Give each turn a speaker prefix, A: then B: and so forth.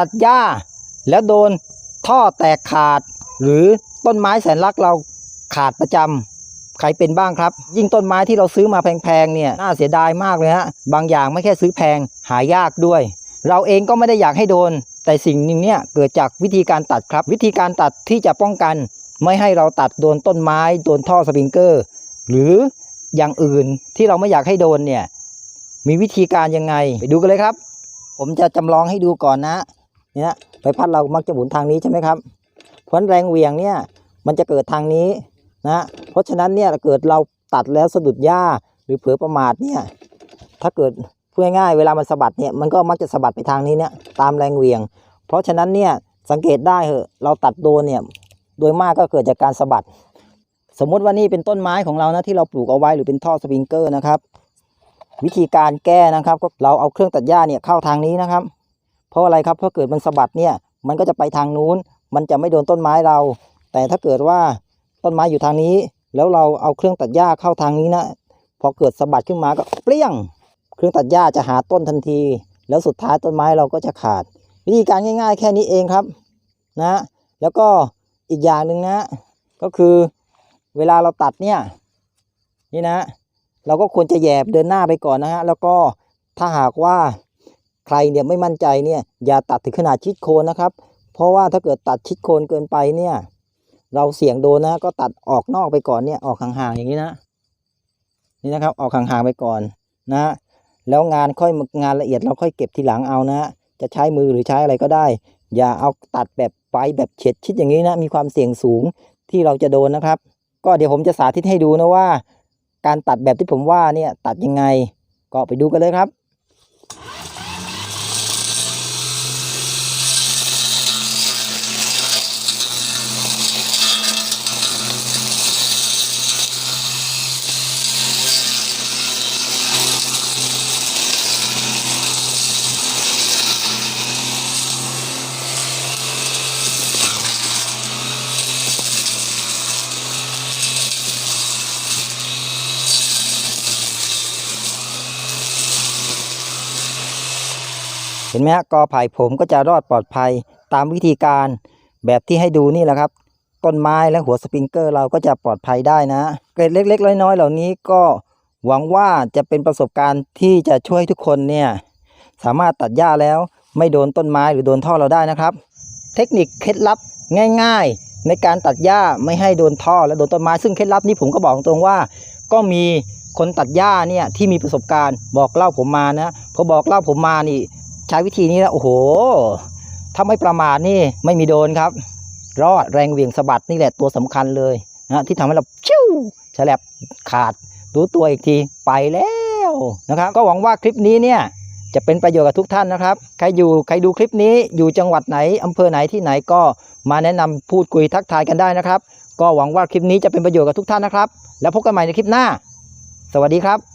A: ตัดหญ้า แล้วโดนท่อแตกขาด หรือต้นไม้แสนรักเราขาดประจำใครเป็นบ้างครับ ยิ่งต้นไม้ที่เราซื้อมาแพงๆเนี่ยน่าเสียดายมากเลยฮะบางอย่างไม่แค่ซื้อแพงหายากด้วย เราเองก็ไม่ได้อยากให้โดน แต่สิ่งหนึงเนี่ยเกิดจากวิธีการตัดครับ วิธีการตัดที่จะป้องกัน ไม่ให้เราตัดโดนต้นไม้โดนท่อสปริงเกอร์ หรืออย่างอื่นที่เราไม่อยากให้โดนเนี่ยมีวิธีการยังไงไปดูกันเลยครับ ผมจะจำลองให้ดูก่อนนะ เนี่ยใบพัดเรามักจะหมุนทางนี้ใช่ไหมครับเพราะฉะนั้นแรงเหวี่ยงเนี่ยมันจะเกิดทางนี้นะเพราะฉะนั้นเนี่ยเกิดเราตัดแล้วสะดุดหญ้าหรือเผลอประมาทเนี่ยถ้าเกิดพูดง่ายๆเวลามันสะบัดเนี่ยมันก็มักจะสะบัดไปทางนี้เนี่ยตามแรงเหวี่ยง เพราะฉะนั้นเนี่ยสังเกตได้เหอะเราตัดโดนเนี่ยโดยมากก็เกิดจากการสะบัด สมมติว่านี่เป็นต้นไม้ของเรานะที่เราปลูกเอาไว้หรือเป็นท่อสปริงเกอร์นะครับ วิธีการแก้นะครับก็เราเอาเครื่องตัดหญ้าเนี่ยเข้าทางนี้นะครับ เพราะอะไรครับเพราะเกิดมันสะบัดเนี่ยมันก็จะไปทางนู้น มันจะไม่โดนต้นไม้เรา แต่ถ้าเกิดว่าต้นไม้อยู่ทางนี้ แล้วเราเอาเครื่องตัดหญ้าเข้าทางนี้นะพอเกิดสะบัดขึ้นมาก็เปรี้ยง เครื่องตัดหญ้าจะหาต้นทันที แล้วสุดท้ายต้นไม้เราก็จะขาด วิธีการง่าย ๆ แค่นี้เองครับนะแล้วก็อีกอย่างหนึ่งนะ ก็คือเวลาเราตัดเนี่ยนี่นะ เราก็ควรจะแหยบเดินหน้าไปก่อนนะฮะแล้วก็ถ้าหากว่า ใครเนี่ยไม่มั่นใจเนี่ยอย่าตัดถึงขนาดชิดโคนนะครับ เพราะว่าถ้าเกิดตัดชิดโคนเกินไปเนี่ย เราเสี่ยงโดนนะก็ตัดออกนอกไปก่อนเนี่ยออกห่างๆอย่างนี้นะนี่นะครับออกห่างๆไปก่อนนะแล้วงานค่อยงานละเอียดเราค่อยเก็บทีหลังเอานะ จะใช้มือหรือใช้อะไรก็ได้ อย่าเอาตัดแบบไปแบบเฉียดชิดอย่างนี้นะมีความเสี่ยงสูงที่เราจะโดนนะครับ ก็เดี๋ยวผมจะสาธิตให้ดูนะว่า การตัดแบบที่ผมว่าเนี่ยตัดยังไง ก็ไปดูกันเลยครับ เห็นไหมฮะกอไผ่ผมก็จะรอดปลอดภัยตามวิธีการแบบที่ให้ดูนี่แหละครับ ต้นไม้และหัวสปริงเกอร์เราก็จะปลอดภัยได้นะ เกร็ดเล็ก ๆ น้อยๆเหล่านี้ก็หวังว่าจะเป็นประสบการณ์ที่จะช่วยทุกคนเนี่ยสามารถตัดหญ้าแล้วไม่โดนต้นไม้หรือโดนท่อเราได้นะครับ เทคนิคเคล็ดลับง่าย ๆ ในการตัดหญ้าไม่ให้โดนท่อและโดนต้นไม้ซึ่งเคล็ดลับนี้ผมก็บอกตรงว่า ก็มีคนตัดหญ้าเนี่ยที่มีประสบการณ์บอกเล่าผมมานะพอบอกเล่าผมมานี่ ใช้วิธีนี้แล้วโอ้โห ถ้าไม่ประมาทนี่ไม่มีโดนครับ รอดแรงเหวี่ยงสะบัดนี่แหละตัวสำคัญเลยนะที่ทำให้เราชิวฉลับขาดรู้ตัวอีกทีไปแล้วนะครับ ก็หวังว่าคลิปนี้เนี่ยจะเป็นประโยชน์กับทุกท่านนะครับ ใครอยู่ใครดูคลิปนี้อยู่จังหวัดไหนอำเภอไหนที่ไหนก็มาแนะนำพูดคุยทักทายกันได้นะครับ ก็หวังว่าคลิปนี้จะเป็นประโยชน์กับทุกท่านนะครับ แล้วพบกันใหม่ในคลิปหน้า สวัสดีครับ